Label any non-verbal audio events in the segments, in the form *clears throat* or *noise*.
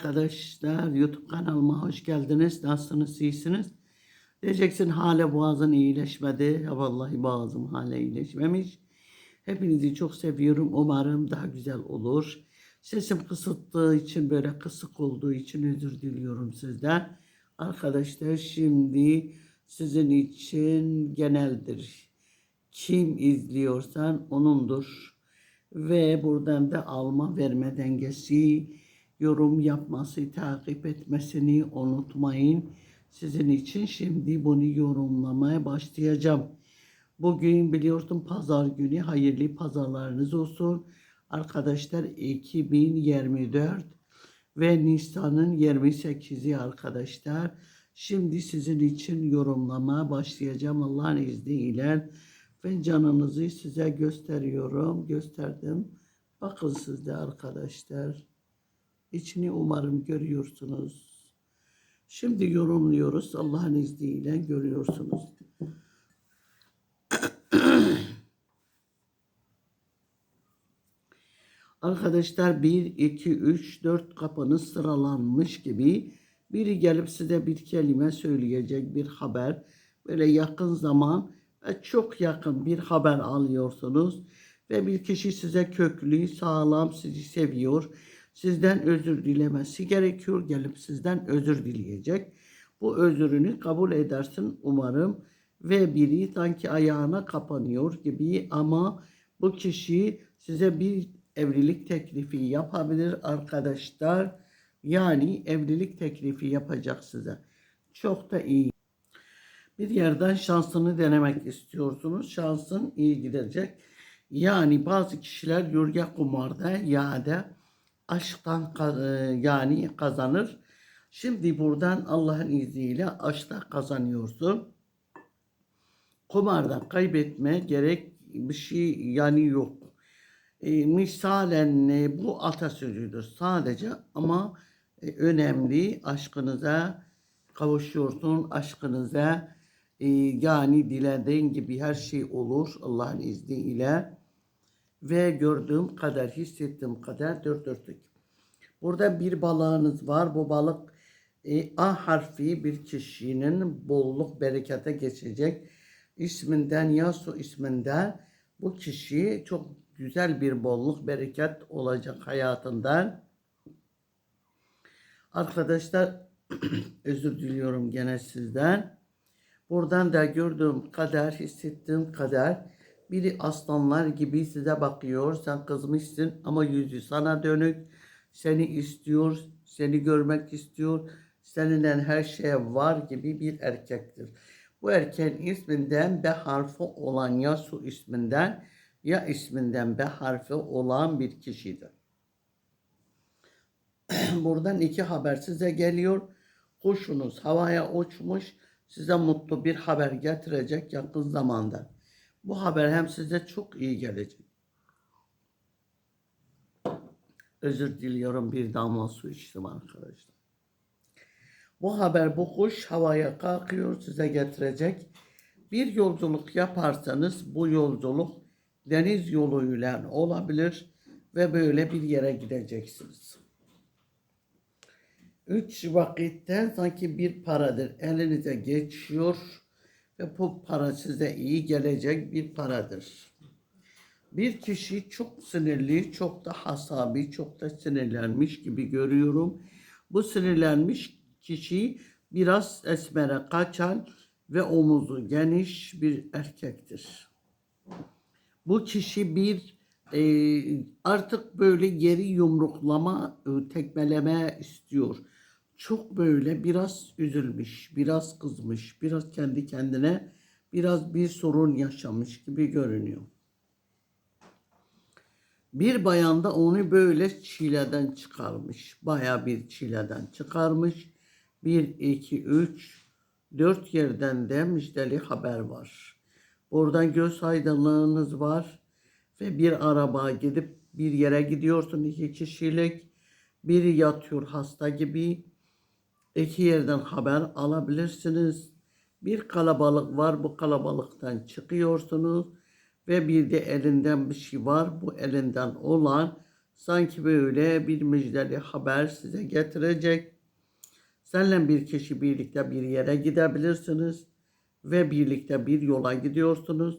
arkadaşlar. YouTube kanalıma hoş geldiniz. Nasılsınız? iyisiniz? Diyeceksin hala boğazın iyileşmedi. Ya vallahi boğazım hala iyileşmemiş. Hepinizi çok seviyorum. Umarım daha güzel olur. Sesim kısıttığı için böyle kısık olduğu için özür diliyorum sizden. Arkadaşlar şimdi sizin için geneldir. Kim izliyorsan onundur. Ve buradan da alma verme dengesi, yorum yapması, takip etmesini unutmayın. Sizin için şimdi bunu yorumlamaya başlayacağım. Bugün biliyorsun pazar günü hayırlı pazarlarınız olsun. Arkadaşlar 2024 ve Nisan'ın 28'i arkadaşlar. Şimdi sizin için yorumlamaya başlayacağım Allah'ın izniyle. Ve canınızı size gösteriyorum. Gösterdim. Bakın siz de arkadaşlar. İçini umarım görüyorsunuz. Şimdi yorumluyoruz. Allah'ın izniyle görüyorsunuz. *clears throat* Arkadaşlar 1, 2, 3, 4 kapınız sıralanmış gibi biri gelip size bir kelime söyleyecek bir haber. Böyle yakın zaman ve çok yakın bir haber alıyorsunuz. Ve bir kişi size köklü, sağlam, sizi seviyor. Sizden özür dilemesi gerekiyor. Gelip sizden özür dileyecek. Bu özürünü kabul edersin umarım. Ve biri sanki ayağına kapanıyor gibi ama bu kişi size bir evlilik teklifi yapabilir arkadaşlar. Yani evlilik teklifi yapacak size. Çok da iyi. Bir yerden şansını denemek istiyorsunuz. Şansın iyi gidecek. Yani bazı kişiler yürge kumarda ya da aşktan e, yani kazanır. Şimdi buradan Allah'ın izniyle aşkta kazanıyorsun. Kumardan kaybetme gerek bir şey yani yok. E, misalen e, bu atasözüdür sadece ama e, önemli aşkınıza kavuşuyorsun aşkınıza e, yani dilediğin gibi her şey olur Allah'ın izniyle ve gördüğüm kadar hissettiğim kadar dört dörtlük. Burada bir balığınız var bu balık e, A harfi bir kişinin bolluk berekete geçecek isminden Yasu isminden bu kişi çok güzel bir bolluk bereket olacak hayatından. Arkadaşlar *clears throat* özür diliyorum gene sizden. Buradan da gördüğüm kadar, hissettiğim kadar biri aslanlar gibi size bakıyor. Sen kızmışsın ama yüzü sana dönük. Seni istiyor, seni görmek istiyor. Seninle her şeye var gibi bir erkektir. Bu erkeğin isminden B harfi olan Yasu isminden ya isminden B harfi olan bir kişidir. *clears throat* Buradan iki haber size geliyor. Kuşunuz havaya uçmuş. Size mutlu bir haber getirecek yakın zamanda. Bu haber hem size çok iyi gelecek. Özür diliyorum bir damla su içtim arkadaşlar. Bu haber bu kuş havaya kalkıyor size getirecek. Bir yolculuk yaparsanız bu yolculuk deniz yoluyla olabilir ve böyle bir yere gideceksiniz. Üç vakitten sanki bir paradır elinize geçiyor ve bu para size iyi gelecek bir paradır. Bir kişi çok sinirli, çok da hasabi, çok da sinirlenmiş gibi görüyorum. Bu sinirlenmiş kişi biraz esmere kaçan ve omuzu geniş bir erkektir. Bu kişi bir e, artık böyle yeri yumruklama, e, tekmeleme istiyor. Çok böyle biraz üzülmüş, biraz kızmış, biraz kendi kendine biraz bir sorun yaşamış gibi görünüyor. Bir bayan da onu böyle çileden çıkarmış. Baya bir çileden çıkarmış. Bir, iki, üç, dört yerden de müjdeli haber var. Oradan göz aydınlığınız var ve bir araba gidip bir yere gidiyorsun iki kişilik. Biri yatıyor hasta gibi. İki yerden haber alabilirsiniz. Bir kalabalık var bu kalabalıktan çıkıyorsunuz ve bir de elinden bir şey var. Bu elinden olan sanki böyle bir müjdeli haber size getirecek. Seninle bir kişi birlikte bir yere gidebilirsiniz ve birlikte bir yola gidiyorsunuz.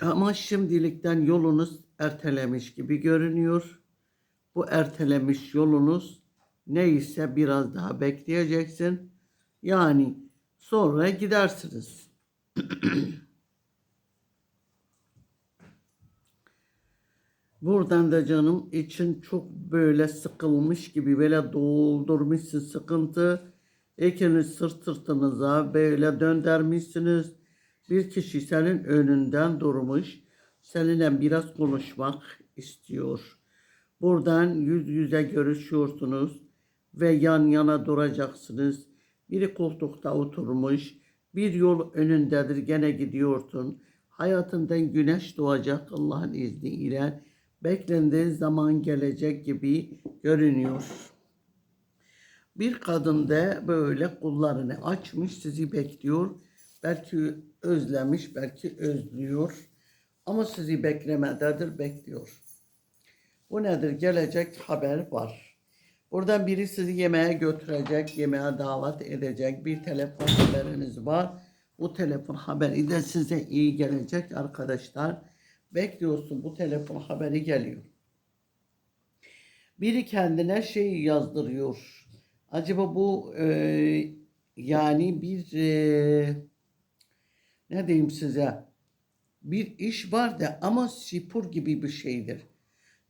Ama şimdilikten yolunuz ertelemiş gibi görünüyor. Bu ertelemiş yolunuz neyse biraz daha bekleyeceksin. Yani sonra gidersiniz. *clears throat* Buradan da canım için çok böyle sıkılmış gibi böyle doldurmuşsun sıkıntı. İkiniz sırt sırtınıza böyle döndürmüşsünüz. Bir kişi senin önünden durmuş. Seninle biraz konuşmak istiyor. Buradan yüz yüze görüşüyorsunuz ve yan yana duracaksınız. Biri koltukta oturmuş, bir yol önündedir gene gidiyorsun. Hayatından güneş doğacak Allah'ın izniyle. Beklendiği zaman gelecek gibi görünüyor. Bir kadın da böyle kollarını açmış sizi bekliyor. Belki özlemiş, belki özlüyor. Ama sizi beklemededir, bekliyor. Bu nedir? Gelecek haber var. Buradan biri sizi yemeğe götürecek, yemeğe davet edecek. Bir telefon haberiniz var. Bu telefon haberi de size iyi gelecek arkadaşlar. Bekliyorsun bu telefon haberi geliyor. Biri kendine şey yazdırıyor. Acaba bu e, yani bir e, ne diyeyim size bir iş var da ama spor gibi bir şeydir.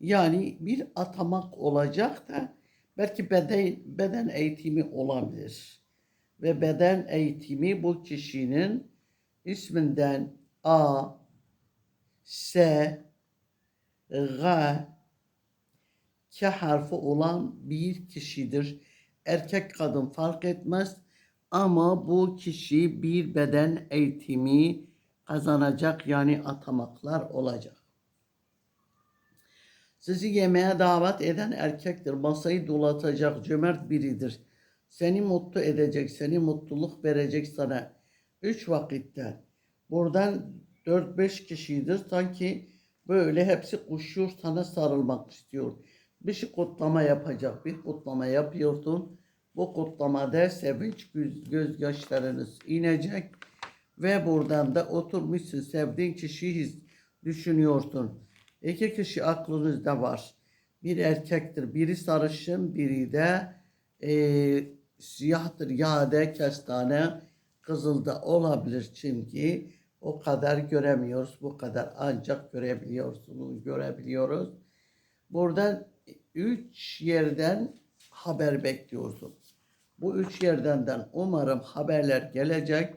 Yani bir atamak olacak da belki beden, beden eğitimi olabilir. Ve beden eğitimi bu kişinin isminden A, S, G, K harfi olan bir kişidir. Erkek kadın fark etmez ama bu kişi bir beden eğitimi kazanacak yani atamaklar olacak. Sizi yemeğe davet eden erkektir. Masayı dolatacak cömert biridir. Seni mutlu edecek, seni mutluluk verecek sana. Üç vakitte. Buradan 4-5 kişidir. Sanki böyle hepsi koşuyor sana sarılmak istiyor. Bir şey kutlama yapacak. Bir kutlama yapıyorsun. Bu kutlamada sevinç göz, gözyaşlarınız inecek. Ve buradan da oturmuşsun sevdiğin kişiyi düşünüyorsun. İki kişi aklınızda var. Bir erkektir. Biri sarışın, biri de e, siyahtır. Ya da kestane kızılda olabilir çünkü o kadar göremiyoruz. Bu kadar ancak görebiliyorsunuz, görebiliyoruz. Buradan üç yerden haber bekliyorsun. Bu üç yerden umarım haberler gelecek.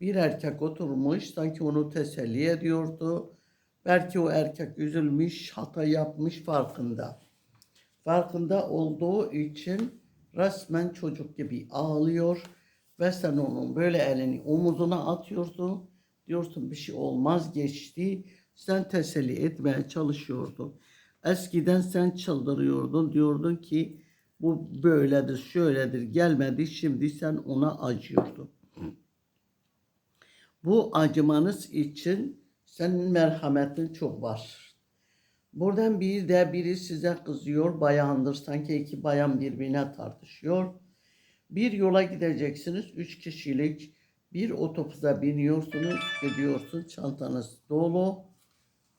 Bir erkek oturmuş sanki onu teselli ediyordu. Belki o erkek üzülmüş, hata yapmış farkında. Farkında olduğu için resmen çocuk gibi ağlıyor ve sen onun böyle elini omuzuna atıyorsun. Diyorsun bir şey olmaz geçti. Sen teselli etmeye çalışıyordun. Eskiden sen çıldırıyordun. Diyordun ki bu böyledir, şöyledir, gelmedi. Şimdi sen ona acıyordun. Bu acımanız için senin merhametin çok var. Buradan bir de biri size kızıyor, bayandır. Sanki iki bayan birbirine tartışıyor. Bir yola gideceksiniz, üç kişilik bir otobüse biniyorsunuz, gidiyorsunuz, çantanız dolu.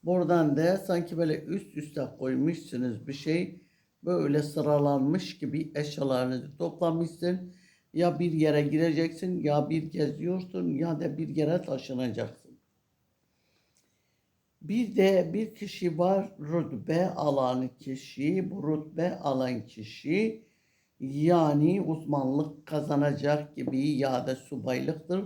Buradan da sanki böyle üst üste koymuşsunuz bir şey. Böyle sıralanmış gibi eşyalarınızı toplamışsın. Ya bir yere gireceksin, ya bir geziyorsun, ya da bir yere taşınacaksın. Bir de bir kişi var rütbe alan kişi. Bu rütbe alan kişi yani uzmanlık kazanacak gibi ya da subaylıktır.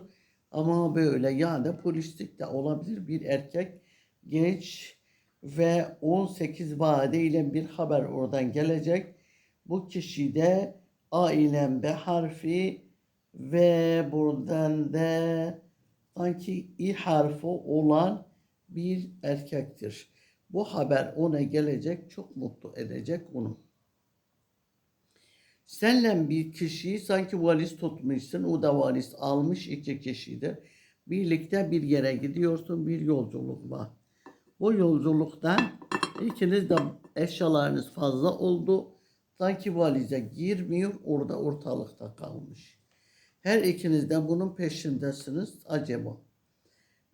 Ama böyle ya da polislik de olabilir bir erkek genç ve 18 vade ile bir haber oradan gelecek. Bu kişi de A ile B harfi ve buradan da sanki İ harfi olan bir erkektir. Bu haber ona gelecek, çok mutlu edecek onu. Senle bir kişiyi sanki valiz tutmuşsun, o da valiz almış iki kişidir. Birlikte bir yere gidiyorsun, bir yolculuk var. Bu yolculukta İkiniz de eşyalarınız fazla oldu. Sanki valize girmiyor, orada ortalıkta kalmış. Her ikiniz de bunun peşindesiniz acaba.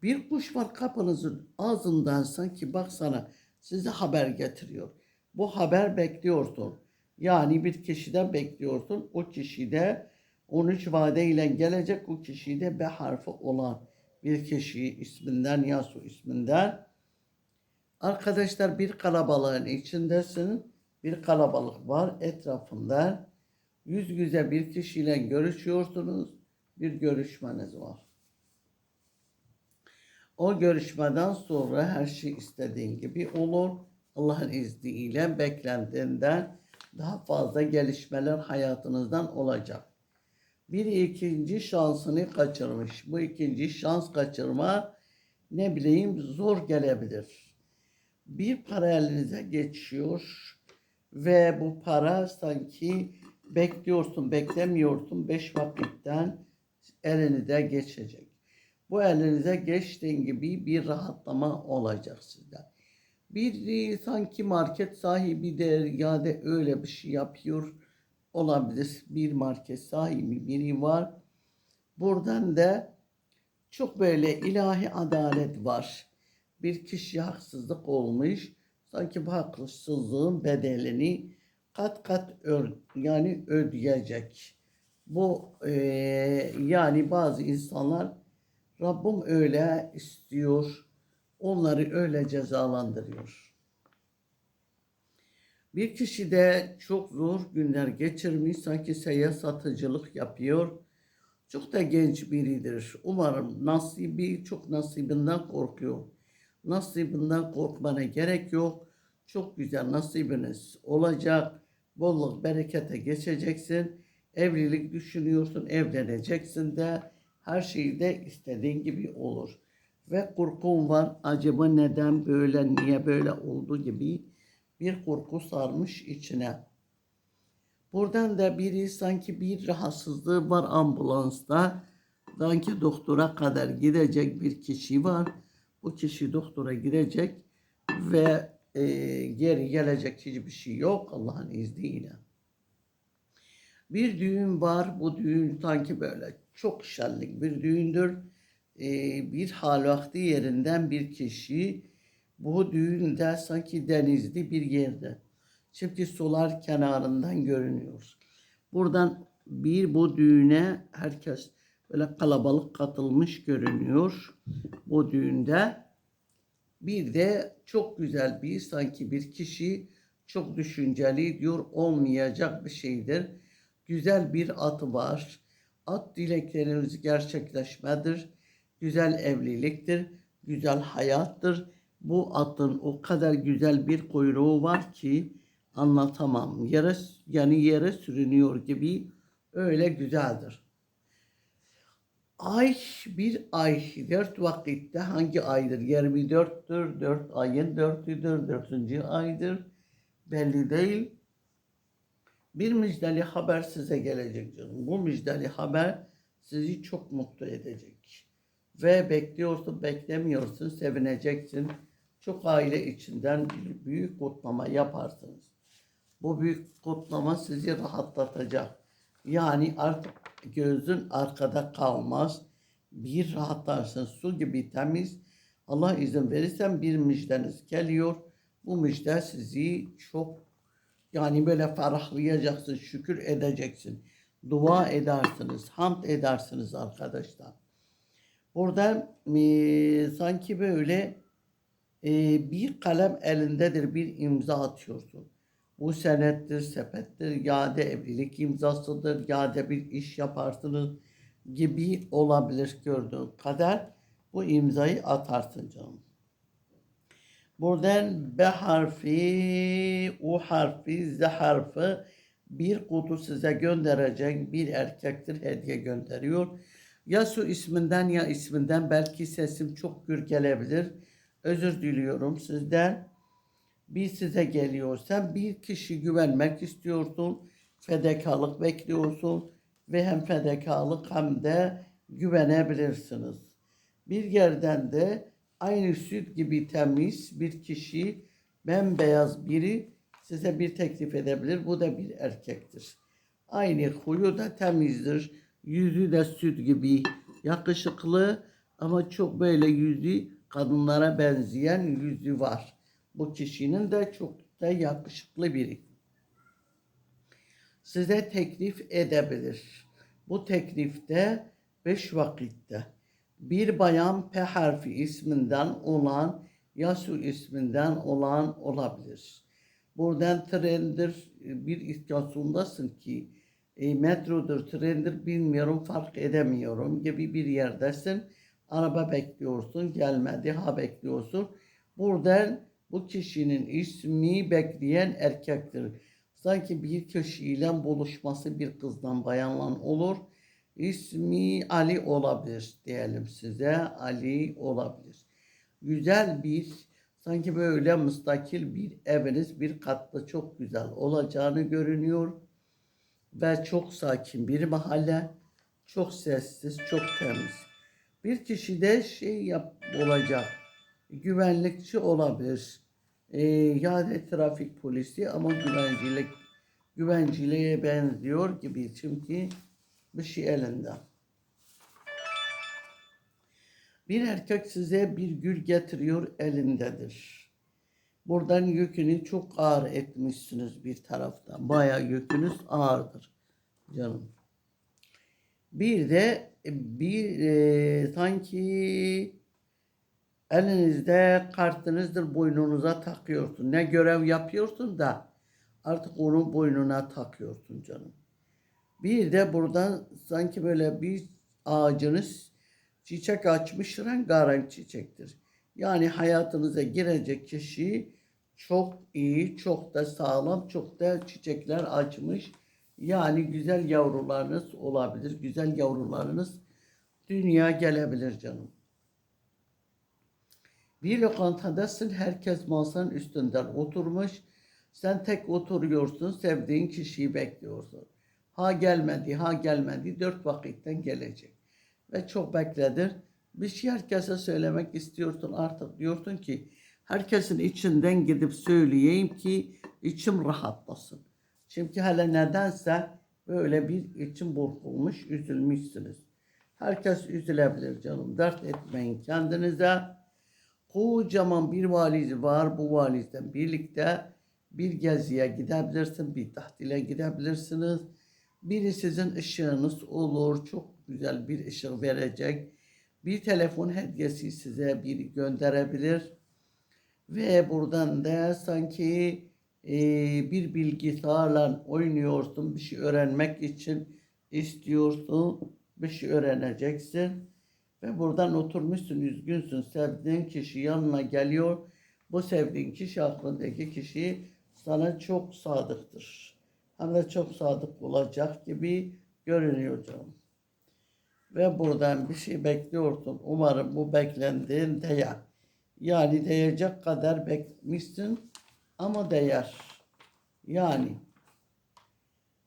Bir kuş var kapınızın ağzından sanki baksana size haber getiriyor. Bu haber bekliyorsun. Yani bir kişiden bekliyorsun. O kişi de 13 vadeyle gelecek. O kişi de B harfi olan bir kişi isminden Yasu isminden. Arkadaşlar bir kalabalığın içindesin. Bir kalabalık var etrafında. Yüz yüze bir kişiyle görüşüyorsunuz. Bir görüşmeniz var. O görüşmeden sonra her şey istediğin gibi olur. Allah'ın izniyle beklentinden daha fazla gelişmeler hayatınızdan olacak. Bir ikinci şansını kaçırmış. Bu ikinci şans kaçırma ne bileyim zor gelebilir. Bir para elinize geçiyor ve bu para sanki bekliyorsun, beklemiyorsun beş vakitten elinize geçecek. Bu elinize geçtiğin gibi bir rahatlama olacak sizde. Bir e, sanki market sahibi de ya da öyle bir şey yapıyor olabilir. Bir market sahibi biri var. Buradan da çok böyle ilahi adalet var. Bir kişi haksızlık olmuş. Sanki bu haksızlığın bedelini kat kat ör, yani ödeyecek. Bu e, yani bazı insanlar Rabbim öyle istiyor. Onları öyle cezalandırıyor. Bir kişi de çok zor günler geçirmiş. Sanki seyyar satıcılık yapıyor. Çok da genç biridir. Umarım nasibi çok nasibinden korkuyor. Nasibinden korkmana gerek yok. Çok güzel nasibiniz olacak. Bolluk berekete geçeceksin. Evlilik düşünüyorsun, evleneceksin de her şey de istediğin gibi olur. Ve korkun var. Acaba neden böyle, niye böyle oldu gibi bir korku sarmış içine. Buradan da biri sanki bir rahatsızlığı var ambulansta. Sanki doktora kadar gidecek bir kişi var. Bu kişi doktora gidecek ve e, geri gelecek hiçbir şey yok Allah'ın izniyle. Bir düğün var. Bu düğün sanki böyle çok şenlik bir düğündür. E, bir hal vakti yerinden bir kişi bu düğünde sanki denizli bir yerde. Çünkü sular kenarından görünüyor. Buradan bir bu düğüne herkes böyle kalabalık katılmış görünüyor. Bu düğünde bir de çok güzel bir sanki bir kişi çok düşünceli diyor olmayacak bir şeydir. Güzel bir atı var. At dilekleriniz gerçekleşmedir. Güzel evliliktir. Güzel hayattır. Bu atın o kadar güzel bir kuyruğu var ki anlatamam. Yere, yani yere sürünüyor gibi öyle güzeldir. Ay bir ay dört vakitte hangi aydır? 24'tür, dört ayın dörtüdür, dörtüncü aydır. Belli değil. Bir müjdeli haber size gelecek canım. Bu müjdeli haber sizi çok mutlu edecek. Ve bekliyorsun, beklemiyorsun, sevineceksin. Çok aile içinden bir büyük kutlama yaparsınız. Bu büyük kutlama sizi rahatlatacak. Yani artık gözün arkada kalmaz. Bir rahatlarsın su gibi temiz. Allah izin verirsen bir müjdeniz geliyor. Bu müjde sizi çok yani böyle ferahlayacaksın, şükür edeceksin. Dua edersiniz, hamd edersiniz arkadaşlar. Burada e, sanki böyle e, bir kalem elindedir, bir imza atıyorsun. Bu senettir, sepettir, ya da evlilik imzasıdır, ya da bir iş yaparsınız gibi olabilir gördüğün kadar bu imzayı atarsın canım. Buradan B harfi, U harfi, Z harfi bir kutu size gönderecek bir erkektir hediye gönderiyor. Ya su isminden ya isminden belki sesim çok gür gelebilir. Özür diliyorum sizden. Bir size geliyor. Sen bir kişi güvenmek istiyorsun. Fedakarlık bekliyorsun. Ve hem fedakarlık hem de güvenebilirsiniz. Bir yerden de aynı süt gibi temiz bir kişi bembeyaz biri size bir teklif edebilir. Bu da bir erkektir. Aynı huyu da temizdir. Yüzü de süt gibi yakışıklı ama çok böyle yüzü kadınlara benzeyen yüzü var. Bu kişinin de çok da yakışıklı biri. Size teklif edebilir. Bu teklifte beş vakitte bir bayan P harfi isminden olan Yasu isminden olan olabilir. Buradan trendir bir istasyondasın ki e, metrodur, trendir bilmiyorum fark edemiyorum gibi bir yerdesin. Araba bekliyorsun gelmedi ha bekliyorsun. Buradan bu kişinin ismi bekleyen erkektir. Sanki bir kişiyle buluşması bir kızdan bayanla olur. İsmi Ali olabilir diyelim size. Ali olabilir. Güzel bir sanki böyle müstakil bir eviniz bir katlı çok güzel olacağını görünüyor. Ve çok sakin bir mahalle. Çok sessiz, çok temiz. Bir kişi de şey yap olacak. Güvenlikçi olabilir. Ee, yani trafik polisi ama güvencilik güvenciliğe benziyor gibi çünkü bir şey elinde. Bir erkek size bir gül getiriyor elindedir. Buradan yükünü çok ağır etmişsiniz bir taraftan. Bayağı yükünüz ağırdır canım. Bir de bir e, sanki elinizde kartınızdır boynunuza takıyorsun. Ne görev yapıyorsun da artık onu boynuna takıyorsun canım. Bir de buradan sanki böyle bir ağacınız çiçek açmış rengarenk çiçektir. Yani hayatınıza girecek kişi çok iyi, çok da sağlam, çok da çiçekler açmış. Yani güzel yavrularınız olabilir. Güzel yavrularınız dünya gelebilir canım. Bir lokantadasın, herkes masanın üstünden oturmuş. Sen tek oturuyorsun, sevdiğin kişiyi bekliyorsun. Ha gelmedi, ha gelmedi, dört vakitten gelecek. Ve çok bekledin. Bir şey herkese söylemek istiyorsun artık. Diyorsun ki herkesin içinden gidip söyleyeyim ki içim rahatlasın. Çünkü hele nedense böyle bir içim burkulmuş, üzülmüşsünüz. Herkes üzülebilir canım. Dert etmeyin kendinize. Kocaman bir valiz var. Bu valizden birlikte bir geziye gidebilirsin, bir tahtile gidebilirsiniz. Biri sizin ışığınız olur. Çok güzel bir ışık verecek. Bir telefon hediyesi size biri gönderebilir. Ve buradan da sanki e, bir bilgisayarla oynuyorsun. Bir şey öğrenmek için istiyorsun. Bir şey öğreneceksin. Ve buradan oturmuşsun, üzgünsün. Sevdiğin kişi yanına geliyor. Bu sevdiğin kişi aklındaki kişi sana çok sadıktır. De çok sadık olacak gibi görünüyor canım. Ve buradan bir şey bekliyorsun. Umarım bu beklendiğin değer. Yani değecek kadar bekmişsin ama değer. Yani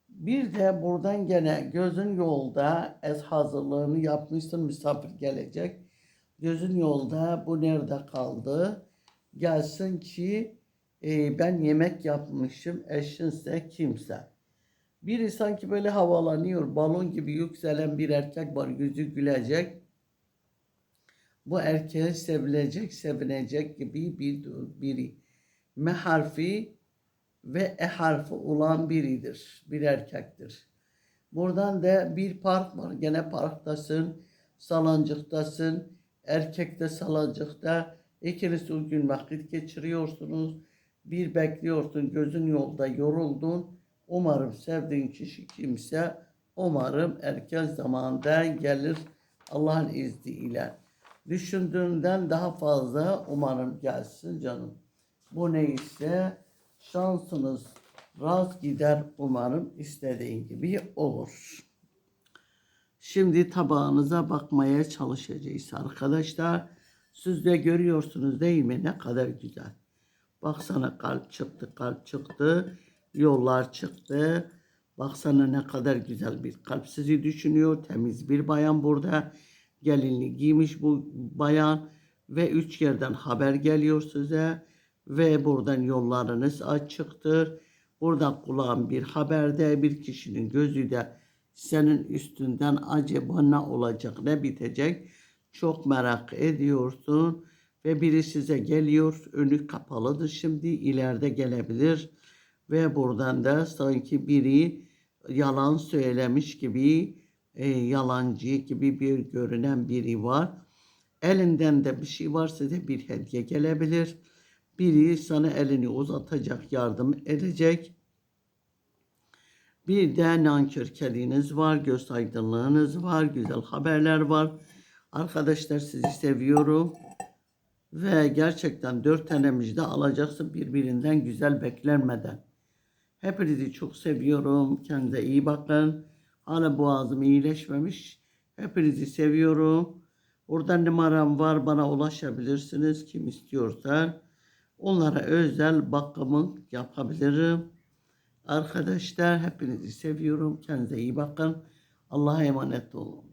bir de buradan gene gözün yolda ez hazırlığını yapmışsın misafir gelecek. Gözün yolda bu nerede kaldı? Gelsin ki e, ben yemek yapmışım eşinse kimse. Biri sanki böyle havalanıyor balon gibi yükselen bir erkek var yüzü gülecek. Bu erkeğe sevilecek, sevinecek gibi bir biri. M harfi ve E harfi olan biridir. Bir erkektir. Buradan da bir park var. Gene parktasın, salancıktasın. Erkek de salancıkta. İkiniz o gün vakit geçiriyorsunuz. Bir bekliyorsun, gözün yolda yoruldun. Umarım sevdiğin kişi kimse, umarım erken zamanda gelir Allah'ın izniyle. Düşündüğünden daha fazla umarım gelsin canım. Bu neyse şansınız rast gider umarım istediğin gibi olur. Şimdi tabağınıza bakmaya çalışacağız arkadaşlar. Siz de görüyorsunuz değil mi ne kadar güzel. Baksana kalp çıktı kalp çıktı. Yollar çıktı. Baksana ne kadar güzel bir kalp sizi düşünüyor. Temiz bir bayan burada. Gelinli giymiş bu bayan. Ve üç yerden haber geliyor size. ve buradan yollarınız açıktır. Buradan kulağın bir haberde bir kişinin gözü de senin üstünden acaba ne olacak ne bitecek çok merak ediyorsun ve biri size geliyor önü kapalıdır şimdi ileride gelebilir ve buradan da sanki biri yalan söylemiş gibi e, yalancı gibi bir görünen biri var. Elinden de bir şey var size bir hediye gelebilir. Biri sana elini uzatacak, yardım edecek. Bir de nankör kediniz var, göz aydınlığınız var, güzel haberler var. Arkadaşlar sizi seviyorum. Ve gerçekten dört tane müjde alacaksın birbirinden güzel beklenmeden. Hepinizi çok seviyorum. Kendinize iyi bakın. Hala boğazım iyileşmemiş. Hepinizi seviyorum. Orada numaram var. Bana ulaşabilirsiniz. Kim istiyorsa. Onlara özel bakımı yapabilirim. Arkadaşlar hepinizi seviyorum. Kendinize iyi bakın. Allah'a emanet olun.